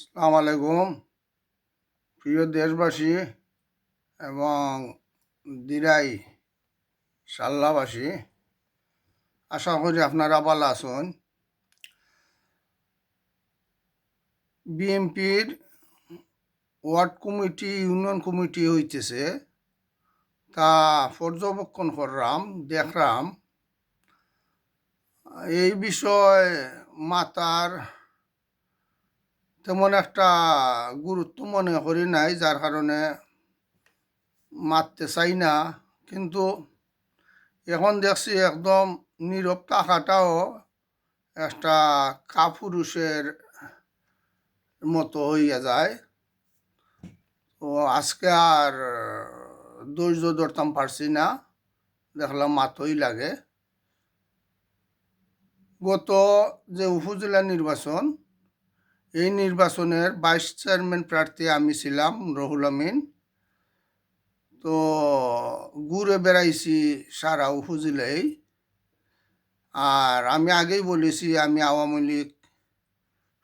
সালাম আলাইকুম। প্রিয় দেশবাসী এবং দিরাই সাল্লাবাসী, আশা করি আপনারা ভালো আছেন। বিএমপির ওয়ার্ড কমিটি, ইউনিয়ন কমিটি হইতেছে, তা পর্যবেক্ষণ করলাম, দেখলাম। এই বিষয় মাতার তেমন একটা গুরুত্ব মনে করি নাই, যার কারণে মারতে চাই না। কিন্তু এখন দেখছি একদম নীরব থাকাটাও একটা কাপুরুষের মতো হইয়া যায়। তো আজকে আর ধৈর্য ধরতাম পারছি না, দেখলাম মাতই লাগে। গত যে উপজেলা নির্বাচন এই নির্বাচনের ভাইস চেয়ারম্যান প্রার্থী আমি ছিলাম, রহুল আমিন। তো ঘুরে বেড়াইছি সারা উপজেলায় আর আমি আগেই বলেছি, আমি আওয়ামী লীগ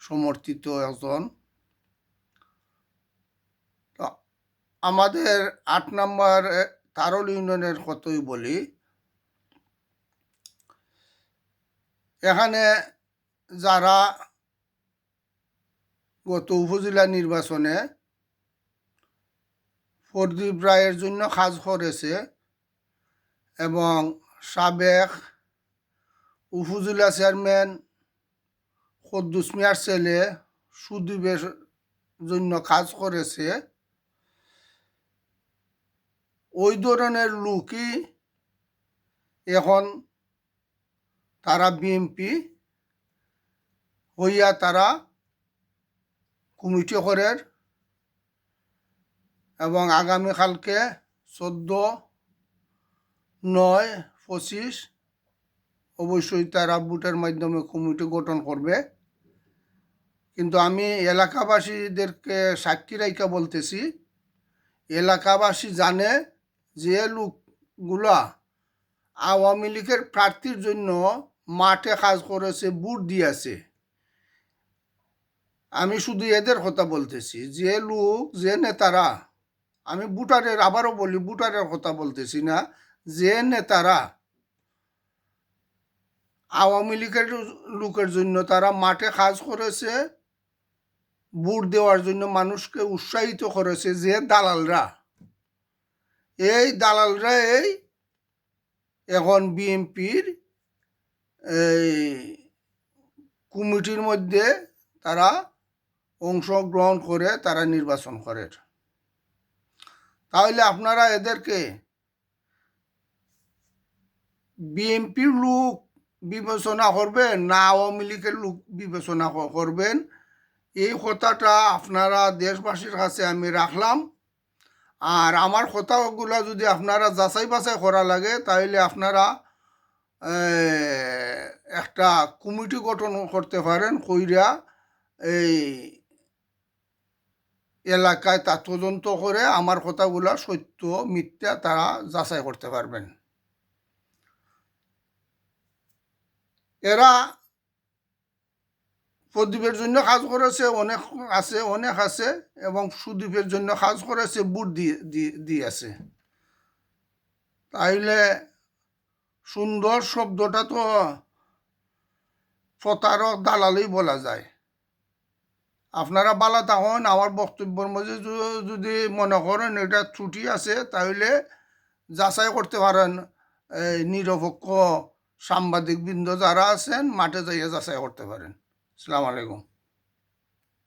সমর্থিত একজন। তো আমাদের আট নম্বর তারল ইউনিয়নের কতই বলি। এখানে যারা গত উপজেলা নির্বাচনে প্রদীপ রায়ের জন্য কাজ করেছে এবং সাবেক উপজেলা চেয়ারম্যান কদ্দুস মিয়ার ছেলে সুদীপের জন্য কাজ করেছে। ওই ধরনের লোকই এখন তারা বিএমপি হইয়া তারা কমিটি করের এবং আগামীকালকে চোদ্দ, নয়, পঁচিশ অবশ্যই তারা ভোটের মাধ্যমে কমিটি গঠন করবে। কিন্তু আমি এলাকাবাসীদেরকে সাক্ষী রাইকা বলতেছি, এলাকাবাসী জানে যে লোকগুলা আওয়ামী লীগের প্রার্থীর জন্য মাঠে কাজ করেছে, বুট দিয়েছে। আমি শুধু এদের কথা বলতেছি, যে লোক, যে নেতারা, আমি বুটারের আবারও বলি বুটারের কথা বলতেছি না, যে নেতারা আওয়ামী লীগের লোকের জন্য তারা মাঠে কাজ করেছে বুট দেওয়ার জন্য মানুষকে উৎসাহিত করেছে, যে দালালরা। এই দালালরা এই এখন বিএনপির এই কমিটির মধ্যে তারা অংশগ্রহণ করে তারা নির্বাচন করে। তাহলে আপনারা এদেরকে বিএনপির লোক বিবেচনা করবেন না আওয়ামী লীগের লোক বিবেচনা করবেন, এই কথাটা আপনারা দেশবাসীর কাছে আমি রাখলাম। আর আমার কথাগুলো যদি আপনারা যাচাই বাছাই করা লাগে, তাহলে আপনারা একটা কমিটি গঠন করতে পারেন কইরা এই এলাকায় তা তদন্ত করে আমার কথাগুলো সত্য, মিথ্যা তারা যাচাই করতে পারবেন। এরা প্রদীপের জন্য কাজ করেছে, অনেক আছে অনেক আছে, এবং সুদীপের জন্য কাজ করেছে, বুট দিয়ে, দিয়ে- দিয়েছে তাইলে সুন্দর শব্দটা তো প্রতারক দালালেই বলা যায়। আপনারা বালা তখন আমার বক্তব্যের মধ্যে যদি মনে করেন এটা ত্রুটি আছে, তাহলে যাচাই করতে পারেন। এই নিরপেক্ষ সাংবাদিকবৃন্দ যারা আছেন, মাঠে যাইয়া যাচাই করতে পারেন। আসসালামু আলাইকুম।